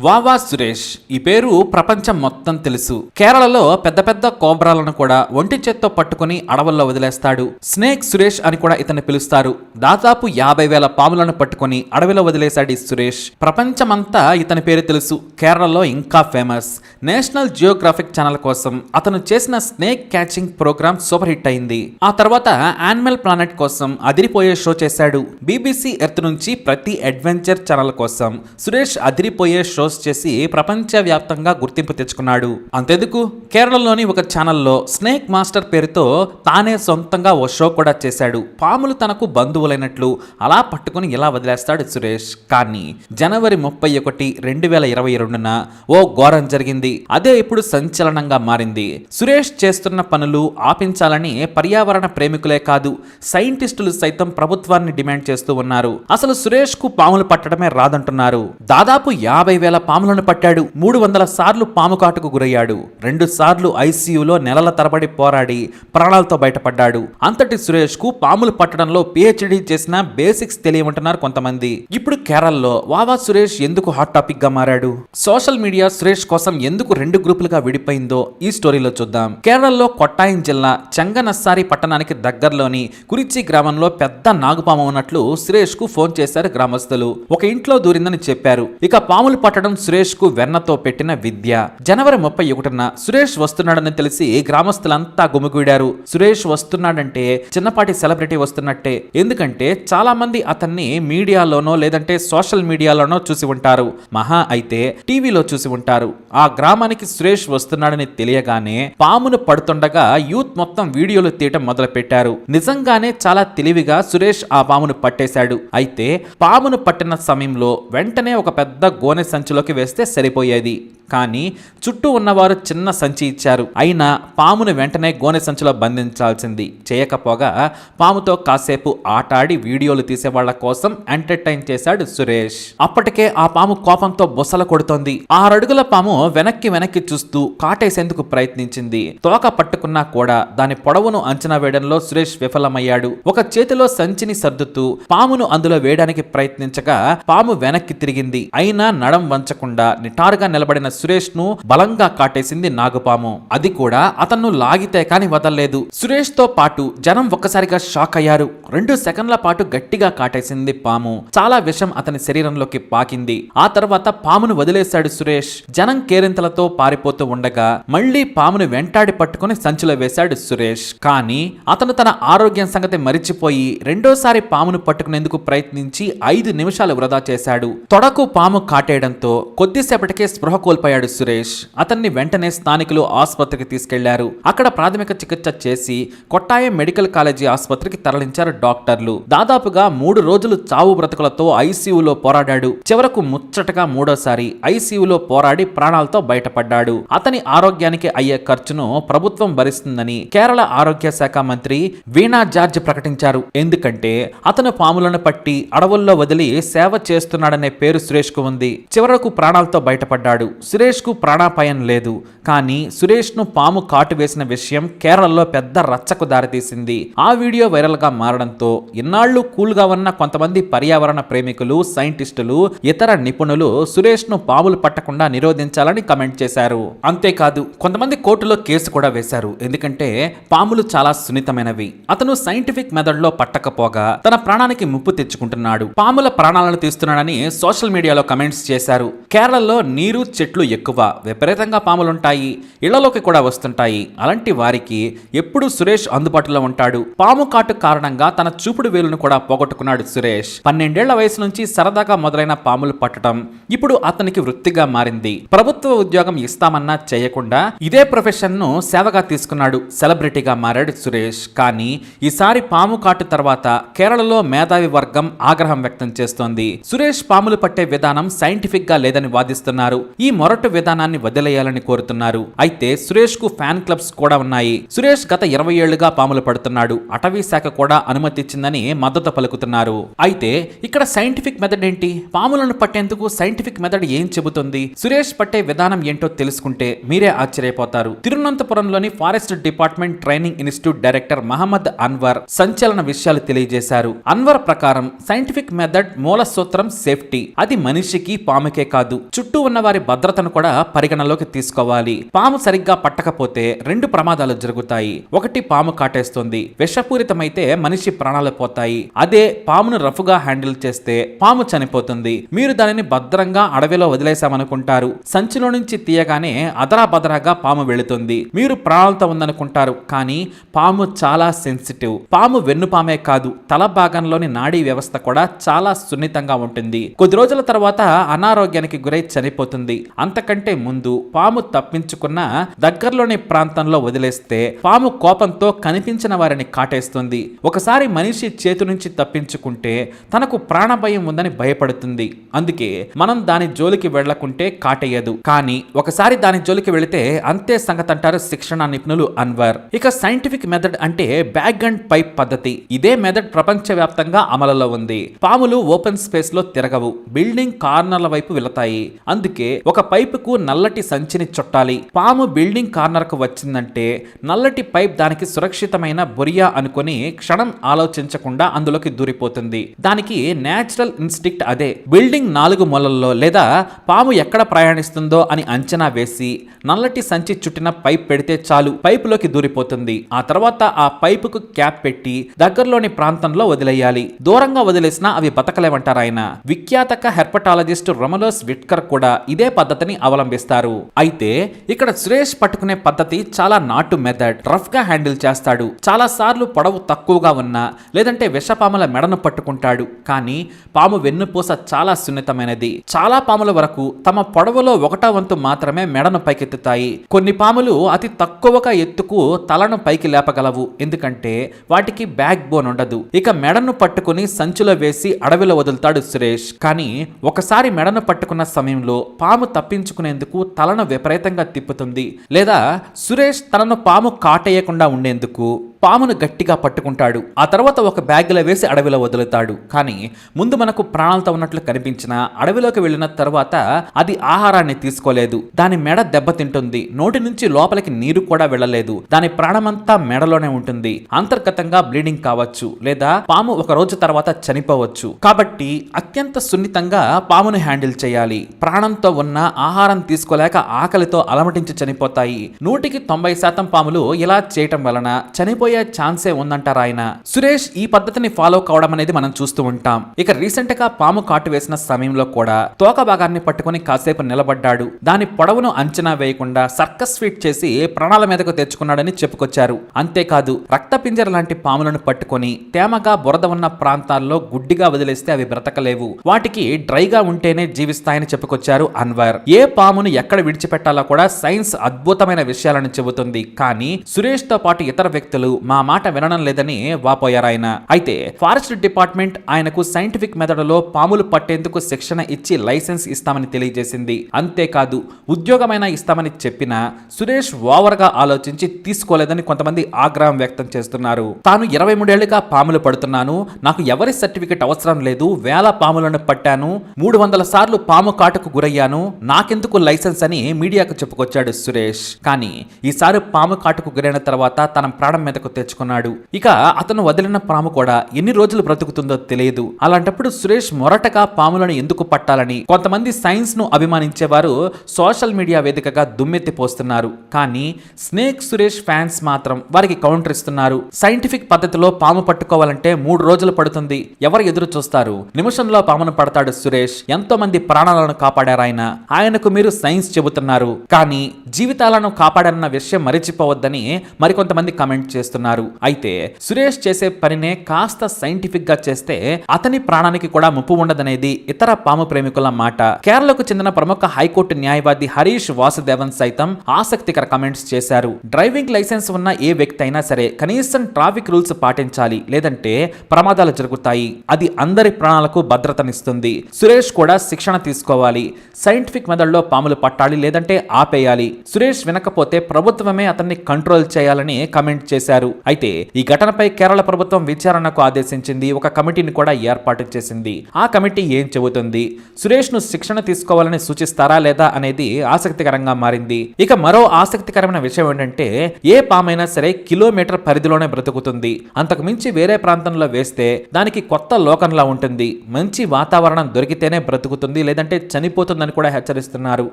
వావా సురేష్ ఈ పేరు ప్రపంచం మొత్తం తెలుసు. కేరళలో పెద్ద పెద్ద కోబ్రాలను కూడా ఒంటి చేత్తో పట్టుకుని అడవుల్లో వదిలేస్తాడు. స్నేక్ సురేష్ అని కూడా ఇతన్ని పిలుస్తారు. దాదాపు యాభై వేల పాములను పట్టుకొని అడవిలో వదిలేశాడు ఈ సురేష్. ప్రపంచమంతా ఇతని పేరు తెలుసు. కేరళలో ఇంకా ఫేమస్. నేషనల్ జియోగ్రాఫిక్ ఛానల్ కోసం అతను చేసిన snake catching program super hit అయింది. ఆ తర్వాత యానిమల్ ప్లానెట్ కోసం అదిరిపోయే షో చేశాడు. బీబీసీ ఎర్త్ నుంచి ప్రతి అడ్వెంచర్ ఛానల్ కోసం సురేష్ అదిరిపోయే షోస్ చేసి ప్రపంచవ్యాప్తంగా గుర్తింపు తెచ్చుకున్నాడు. అంతెందుకు? కేరళలోని ఒక ఛానల్లో స్నేక్ మాస్టర్ పేరుతో తానే సొంతంగా ఓ షో కూడా చేశాడు. పాములు తనకు బంధువులైనట్లు అలా పట్టుకుని ఇలా వదిలేస్తాడు సురేష్? కానీ జనవరి ముప్పై ఒకటి రెండు వేల ఇరవై రెండున ఓ ఘోరం జరిగింది. అదే ఇప్పుడు సంచలనంగా మారింది. సురేష్ చేస్తున్న పనులు ఆపించాలని పర్యావరణ ప్రేమికులే కాదు సైంటిస్టులు సైతం ప్రభుత్వాన్ని డిమాండ్ చేస్తూ ఉన్నారు. అసలు సురేష్కు పాములు పట్టడమే రాదంటున్నారు. దాదాపు యాభై వేల పాములను పట్టాడు. మూడు వందల సార్లు పాము కాటుకు గురయ్యాడు. రెండు సార్లు ఐసీయూలో నెలల తరబడి పోరాడి ప్రాణాలతో బయటపడ్డాడు. అంతటి సురేష్కు పాములు పట్టడంలో పిహెచ్డి చేసిన బేసిక్స్ తెలియమంటున్నారు కొంతమంది. ఇప్పుడు కేరళలో వావా సురేష్ ఎందుకు హాట్ టాపిక్గా మారాడు? సోషల్ మీడియా సురేష్ కోసం ఎందుకు రెండు గ్రూపులుగా విడిపోయిందో ఈ స్టోరీలో చూద్దాం. కేరళలో కొట్టాయం జిల్లా చెంగనస్సారి పట్టణానికి దగ్గరలోని కురిచి గ్రామంలో పెద్ద నాగుపాము ఉన్నట్లు సురేష్కు ఫోన్ చేశారు గ్రామస్తులు. ఒక ఇంట్లో దూరిందని చెప్పారు. ఇక పాములు పట్టడం సురేష్కు వెన్నతో పెట్టిన విద్య. జనవరి ముప్పై ఒకటిన సురేష్ వస్తున్నాడని తెలిసి గ్రామస్తులంతా గుమిగూడారు. సురేష్ వస్తున్నాడంటే చిన్నపాటి సెలబ్రిటీ వస్తున్నట్టే. ఎందుకంటే చాలా మంది అతన్ని మీడియాలోనో లేదంటే సోషల్ మీడియాలోనో చూసి ఉంటారు. మహా అయితే టీవీలో చూసి ఉంటారు. ఆ గ్రామానికి సురేష్ వస్తున్నాడని తెలియగానే పామును పడుతుండగా యూత్ మొత్తం వీడియోలు తీయటం మొదలు పెట్టారు నిజంగానే చాలా తెలివిగా సురేష్ ఆ పామును పట్టేశాడు. అయితే పామును పట్టిన సమయంలో వెంటనే ఒక పెద్ద గోనె సంచి సంచిలోకి వేస్తే సరిపోయేది. కానీ చుట్టూ ఉన్నవారు చిన్న సంచి ఇచ్చారు. అయినా పామును వెంటనే గోనె సంచిలో బంధించాల్సింది. చేయకపోగా పాముతో కాసేపు ఆటాడి వీడియోలు తీసేవాళ్ళ కోసం ఎంటర్టైన్ చేశాడు సురేష్. అప్పటికే ఆ పాము కోపంతో బొసల కొడుతోంది. ఆరడుగుల పాము వెనక్కి వెనక్కి చూస్తూ కాటేసేందుకు ప్రయత్నించింది. తోక పట్టుకున్నా కూడా దాని పొడవును అంచనా వేయడంలో సురేష్ విఫలమయ్యాడు. ఒక చేతిలో సంచిని సర్దుతూ పామును అందులో వేయడానికి ప్రయత్నించగా పాము వెనక్కి తిరిగింది. అయినా నడం వంచకుండా నిటారుగా నిలబడిన సురేష్ను బలంగా కాటేసింది నాగుపాము. అది కూడా అతన్ను లాగితే కాని వదల్లేదు. సురేష్తో పాటు జనం ఒక్కసారిగా షాక్ అయ్యారు. రెండు సెకండ్ల పాటు గట్టిగా కాటేసింది పాము. చాలా విషం అతని శరీరంలోకి పాకింది. ఆ తర్వాత పామును వదిలేశాడు సురేష్. జనం కేరింతలతో పారిపోతూ ఉండగా మళ్ళీ పామును వెంటాడి పట్టుకుని సంచిలో వేశాడు సురేష్. కానీ అతను తన ఆరోగ్యం సంగతి మరిచిపోయి రెండోసారి పామును పట్టుకునేందుకు ప్రయత్నించి ఐదు నిమిషాలు వృధా చేశాడు. తొడకు పాము కాటేయడంతో కొద్దిసేపటికే స్పృహ చనిపోయాడు సురేష్. అతన్ని వెంటనే స్థానికులు ఆసుపత్రికి తీసుకెళ్ళారు. అక్కడ ప్రాథమిక చికిత్స చేసి కొట్టాయం మెడికల్ కాలేజీ ఆసుపత్రికి తరలించారు డాక్టర్లు. దాదాపుగా మూడు రోజులు చావు బ్రతుకులతో ఐసీయూలో పోరాడాడు. చివరకు ముచ్చటగా మూడోసారి ఐసీయూలో పోరాడి ప్రాణాలతో బయటపడ్డాడు. అతని ఆరోగ్యానికి అయ్యే ఖర్చును ప్రభుత్వం భరిస్తుందని కేరళ ఆరోగ్య శాఖ మంత్రి వీణా జార్జ్ ప్రకటించారు. ఎందుకంటే అతను పాములను పట్టి అడవుల్లో వదిలి సేవ చేస్తున్నాడనే పేరు సురేష్కు ఉంది. చివరకు ప్రాణాలతో బయటపడ్డాడు. సురేష్కు ప్రాణాపాయం లేదు. కానీ సురేష్ను పాము కాటు వేసిన విషయం కేరళలో పెద్ద రచ్చకు దారితీసింది. ఆ వీడియో వైరల్గా మారడంతో ఇన్నాళ్ళు కూల్గా ఉన్న కొంతమంది పర్యావరణ ప్రేమికులు సైంటిస్టులు ఇతర నిపుణులు సురేష్ను పాములు పట్టకుండా నిరోధించాలని కమెంట్ చేశారు. అంతేకాదు కొంతమంది కోర్టులో కేసు కూడా వేశారు. ఎందుకంటే పాములు చాలా సున్నితమైనవి. అతను సైంటిఫిక్ మెథడ్లో పట్టకపోగా తన ప్రాణానికి ముప్పు తెచ్చుకుంటున్నాడు. పాముల ప్రాణాలను తీస్తున్నాడని సోషల్ మీడియాలో కమెంట్స్ చేశారు. కేరళలో నీరు చెట్లు ఎక్కువ విపరీతంగా పాములుంటాయి ఇళ్ళలోకి కూడా వస్తుంటాయి. అలాంటి వారికి ఎప్పుడు సురేష్ అందుబాటులో ఉంటాడు. పాము కాటు కారణంగా తన చూపుడు వేలును కూడా పోగొట్టుకున్నాడు సురేష్. పన్నెండేళ్ళ వయసు నుంచి సరదాగా మొదలైన పాములు పట్టడం ఇప్పుడు అతనికి వృత్తిగా మారింది. ప్రభుత్వ ఉద్యోగం ఇస్తామన్నా చేయకుండా ఇదే ప్రొఫెషన్ను సేవగా తీసుకున్నాడు సెలబ్రిటీగా మారాడు సురేష్. కానీ ఈసారి పాము కాటు తర్వాత కేరళలో మేధావి వర్గం ఆగ్రహం వ్యక్తం చేస్తోంది. సురేష్ పాములు పట్టే విధానం సైంటిఫిక్గా లేదని వాదిస్తున్నారు. ఈ మొరటు విధానాన్ని వదిలేయాలని కోరుతున్నారు. అయితే సురేష్కు ఫ్యాన్ క్లబ్స్ కూడా ఉన్నాయి. సురేష్ గత ఇరవై ఏళ్ళుగా పాములు పడుతున్నాడు. అటవీ శాఖ కూడా అనుమతిచ్చిందని మద్దతు పలుకుతున్నారు. అయితే ఇక్కడ సైంటిఫిక్ మెథడ్ ఏంటి? పాములను పట్టేందుకు సైంటిఫిక్ మెథడ్ ఏం చెబుతుంది? సురేష్ పట్టే విధానం ఏంటో తెలుసుకుంటే మీరే ఆశ్చర్యపోతారు. తిరువనంతపురంలోని forest department training institute director Mohammad Anwar సంచలన విషయాలు తెలియజేశారు. అన్వర్ ప్రకారం సైంటిఫిక్ మెథడ్ మూల సూత్రం సేఫ్టీ. అది మనిషికి పాముకే కాదు. చుట్టూ ఉన్న వారి భద్రతను కూడా పరిగణలోకి తీసుకోవాలి. పాము సరిగ్గా పట్టకపోతే రెండు ప్రమాదాలు జరుగుతాయి. ఒకటి పాము కాటేస్తుంది. విషపూరితమైతే మనిషి ప్రాణాలు పోతాయి. అదే పామును రఫ్గా హ్యాండిల్ చేస్తే పాము చనిపోతుంది. మీరు దానిని భద్రంగా అడవిలో వదిలేశామనుకుంటారు. సంచిలో నుంచి తీయగానే అదరా బదరాగా పాము వెళుతుంది. మీరు ప్రాణాలతో ఉందనుకుంటారు. కానీ పాము చాలా సెన్సిటివ్. పాము వెన్నుపామే కాదు. తల భాగంలోని నాడీ వ్యవస్థ కూడా చాలా సున్నితంగా ఉంటుంది. కొద్ది రోజుల తర్వాత అనారోగ్యానికి గురై చనిపోతుంది. అంతకంటే ముందు పాము తప్పించుకున్న దగ్గరలోని ప్రాంతంలో వదిలేస్తే పాము కోపంతో కనిపించిన వారిని కాటేస్తుంది. ఒకసారి మనిషి చేతి నుంచి తప్పించుకుంటే తనకు ప్రాణభయం ఉందని భయపడుతుంది. అందుకే మనం దాని జోలికి వెళ్ళకుంటే కాటేయదు. కానీ ఒకసారి దాని జోలికి వెళితే అంతే సంగతి అంటారు శిక్షణ నిపుణులు అన్వర్. ఇక సైంటిఫిక్ మెథడ్ అంటే బ్యాగ్ అండ్ పైప్ పద్ధతి. ఇదే మెథడ్ ప్రపంచవ్యాప్తంగా అమలులో ఉంది. పాములు ఓపెన్ స్పేస్లో తిరగవు. బిల్డింగ్ కార్నర్ల వైపు వెళతాయి. అందుకే ఒక పైపుకు నల్లటి సంచిని చుట్టాలి. పాము బిల్డింగ్ కార్నర్కు వచ్చిందంటే నల్లటి పైప్ దానికి సురక్షితమైన బొరియా అనుకొని క్షణం ఆలోచించకుండా అందులోకి దూరిపోతుంది. దానికి నేచురల్ ఇన్స్టిక్ట్ అదే. బిల్డింగ్ నాలుగు మూలల్లో లేదా పాము ఎక్కడ ప్రయాణిస్తుందో అని అంచనా వేసి నల్లటి సంచి చుట్టిన పైప్ పెడితే చాలు పైపులోకి దూరిపోతుంది. ఆ తర్వాత ఆ పైపుకు క్యాప్ పెట్టి దగ్గరలోని ప్రాంతంలో వదిలేయాలి. దూరంగా వదిలేసినా అవి బతకలేవంటారు ఆయన విఖ్యాతక హెర్పటాలజిస్ట్ రొమలోస్ విట్కర్ కూడా ఇదే పద్ధతిని అవలంబిస్తారు. అయితే ఇక్కడ సురేష్ పట్టుకునే పద్ధతి చాలా నాటు మెథడ్ రఫ్గా హ్యాండిల్ చేస్తాడు. చాలా సార్లు పొడవు తక్కువగా ఉన్నా లేదంటే విషపాముల మెడను పట్టుకుంటాడు. కానీ పాము వెన్నుపూస చాలా సున్నితమైనది. చాలా పాముల వరకు తమ పొడవులో ఒకటో వంతు మాత్రమే మెడను పైకెత్తుతాయి. కొన్ని పాములు అతి తక్కువగా ఎత్తుకు తలను పైకి లేపగలవు. ఎందుకంటే వాటికి బ్యాక్ బోన్ ఉండదు. ఇక మెడను పట్టుకుని సంచిలో వేసి అడవిలో వదులుతాడు సురేష్. కానీ ఒకసారి మెడను పట్టుకున్న సమయంలో పాము తప్పించుకునేందుకు తలను విపరీతంగా తిప్పుతుంది లేదా సురేష్ తనను పాము కాటేయకుండా ఉండేందుకు పామును గట్టిగా పట్టుకుంటాడు. ఆ తర్వాత ఒక బ్యాగ్లో వేసి అడవిలో వదులుతాడు. కానీ ముందు మనకు ప్రాణాలతో ఉన్నట్లు కనిపించిన అడవిలోకి వెళ్ళిన తర్వాత అది ఆహారాన్ని తీసుకోలేదు. దాని మెడ దెబ్బతింటుంది. నోటి నుంచి లోపలికి నీరు కూడా వెళ్ళలేదు. దాని ప్రాణమంతా మెడలోనే ఉంటుంది. అంతర్గతంగా బ్లీడింగ్ కావచ్చు లేదా పాము ఒక రోజు తర్వాత చనిపోవచ్చు. కాబట్టి అత్యంత సున్నితంగా పామును హ్యాండిల్ చేయాలి. ప్రాణంతో ఉన్న ఆహారం తీసుకోలేక ఆకలితో అలమటించి చనిపోతాయి. నూటికి తొంభై శాతం పాములు ఇలా చేయటం వలన చనిపో ఛాన్సే ఉందంటారు ఆయన? సురేష్ ఈ పద్ధతిని ఫాలో కావడం అనేది మనం చూస్తూ ఉంటాం. ఇక రీసెంట్గా పాము కాటు వేసిన సమయంలో కూడా తోక భాగాన్ని పట్టుకొని కాసేపు నిలబడ్డాడు. దాని పొడవును అంచనా వేయకుండా సర్కస్ ఫీట్ చేసి ప్రాణాల మీదకు తెచ్చుకున్నాడని చెప్పుకొచ్చారు. అంతేకాదు రక్తపింజర లాంటి పాములను పట్టుకొని తేమగా బురద ఉన్న ప్రాంతాల్లో గుడ్డిగా వదిలేస్తే అవి బ్రతకలేవు. వాటికి డ్రైగా ఉంటేనే జీవిస్తాయని చెప్పుకొచ్చారు అన్వర్. ఏ పామును ఎక్కడ విడిచిపెట్టాలో కూడా సైన్స్ అద్భుతమైన విషయాలను చెబుతుంది. కానీ సురేష్తో పాటు ఇతర వ్యక్తులు మా మాట వినడం లేదని వాపోయారు ఆయన అయితే ఫారెస్ట్ డిపార్ట్మెంట్ ఆయనకు సైంటిఫిక్ మెథడ్లో పాములు పట్టేందుకు శిక్షణ ఇచ్చి లైసెన్స్ ఇస్తామని తెలియజేసింది. అంతేకాదు ఉద్యోగమైన ఇస్తామని చెప్పినా సురేష్ ఓవర్గా ఆలోచించి తీసుకోలేదని కొంతమంది ఆగ్రహం వ్యక్తం చేస్తున్నారు. తాను ఇరవై మూడేళ్ళుగా పాములు పడుతున్నాను నాకు ఎవరి సర్టిఫికెట్ అవసరం లేదు వేల పాములను పట్టాను మూడు వందల సార్లు పాము కాటుకు గురయ్యాను నాకెందుకు లైసెన్స్ అని మీడియాకు చెప్పుకొచ్చాడు సురేష్. కానీ ఈసారి పాము కాటుకు గురైన తర్వాత తన ప్రాణం మీదకు తెచ్చుకున్నాడు. ఇక అతను వదిలిన పాము కూడా ఎన్ని రోజులు బ్రతుకుతుందో తెలియదు. అలాంటప్పుడు సురేష్ మొరటగా పాములను ఎందుకు పట్టాలని కొంతమంది సైన్స్ను అభిమానించేవారు సోషల్ మీడియా వేదికగా దుమ్మెత్తి పోస్తున్నారు. కానీ స్నేక్ సురేష్ ఫ్యాన్స్ మాత్రం వారికి కౌంటర్ ఇస్తున్నారు. సైంటిఫిక్ పద్ధతిలో పాము పట్టుకోవాలంటే మూడు రోజులు పడుతుంది. ఎవరు ఎదురు చూస్తారు? నిమిషంలో పామును పడతాడు సురేష్. ఎంతో మంది ప్రాణాలను కాపాడారు ఆయన. ఆయనకు మీరు సైన్స్ చెబుతున్నారు. కానీ జీవితాలను కాపాడారన్న విషయం మరిచిపోవద్దని మరికొంతమంది కమెంట్ చేస్తున్నారు. చేస్తున్నారు. అయితే సురేష్ చేసే పనినే కాస్త సైంటిఫిక్గా చేస్తే అతని ప్రాణానికి కూడా ముప్పు ఉండదనేది ఇతర పాము ప్రేమికుల మాట. కేరళకు చెందిన ప్రముఖ హైకోర్టు న్యాయవాది హరీష్ వాసుదేవన్ సైతం ఆసక్తికర కమెంట్స్ చేశారు. డ్రైవింగ్ లైసెన్స్ ఉన్న ఏ వ్యక్తి అయినా సరే కనీసం ట్రాఫిక్ రూల్స్ పాటించాలి లేదంటే ప్రమాదాలు జరుగుతాయి. అది అందరి ప్రాణాలకు భద్రతనిస్తుంది. సురేష్ కూడా శిక్షణ తీసుకోవాలి. సైంటిఫిక్ మెథడ్లో పాములు పట్టాలి లేదంటే ఆపేయాలి. సురేష్ వినకపోతే ప్రభుత్వమే అతన్ని కంట్రోల్ చేయాలని కమెంట్ చేశారు. అయితే ఈ ఘటనపై కేరళ ప్రభుత్వం విచారణకు ఆదేశించింది. ఒక కమిటీని కూడా ఏర్పాటు చేసింది. ఆ కమిటీ ఏం చెబుతుంది? సురేష్ను శిక్షణ తీసుకోవాలని సూచిస్తారా లేదా అనేది ఆసక్తికరంగా మారింది. ఇక మరో ఆసక్తికరమైన విషయం ఏంటంటే ఏ పామైనా సరే కిలోమీటర్ పరిధిలోనే బ్రతుకుతుంది. అంతకు మించి వేరే ప్రాంతంలో వేస్తే దానికి కొత్త లోకంలా ఉంటుంది. మంచి వాతావరణం దొరికితేనే బ్రతుకుతుంది లేదంటే చనిపోతుందని కూడా హెచ్చరిస్తున్నారు.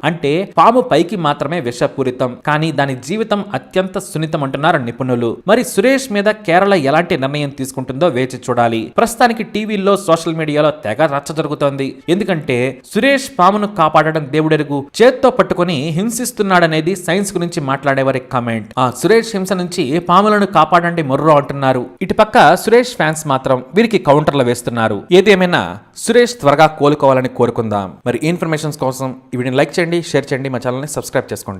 అంటే పాము పైకి మాత్రమే విషపూరితం. కానీ దాని జీవితం అత్యంత సున్నితం అంటున్నారు నిపుణులు. మరి సురేష్ మీద కేరళ ఎలాంటి నిర్ణయం తీసుకుంటుందో వేచి చూడాలి. ప్రస్తుతానికి టీవీల్లో సోషల్ మీడియాలో తెగ రచ్చ జరుగుతోంది. ఎందుకంటే సురేష్ పామును కాపాడడం దేవుడెరుగు. చేత్తో పట్టుకొని హింసిస్తున్నాడనేది సైన్స్ గురించి మాట్లాడేవారి కామెంట్. ఆ సురేష్ హింస నుంచి పాములను కాపాడండి మొర్రో అంటున్నారు. ఇటుపక్క సురేష్ ఫ్యాన్స్ మాత్రం వీరికి కౌంటర్లు వేస్తున్నారు. ఏదేమైనా సురేష్ త్వరగా కోలుకోవాలని కోరుకుందాం. మరి ఇన్ఫర్మేషన్స్ కోసం ఈ వీడియోని లైక్ చేయండి షేర్ చేయండి మా ఛానల్ని సబ్స్క్రైబ్ చేసుకోండి.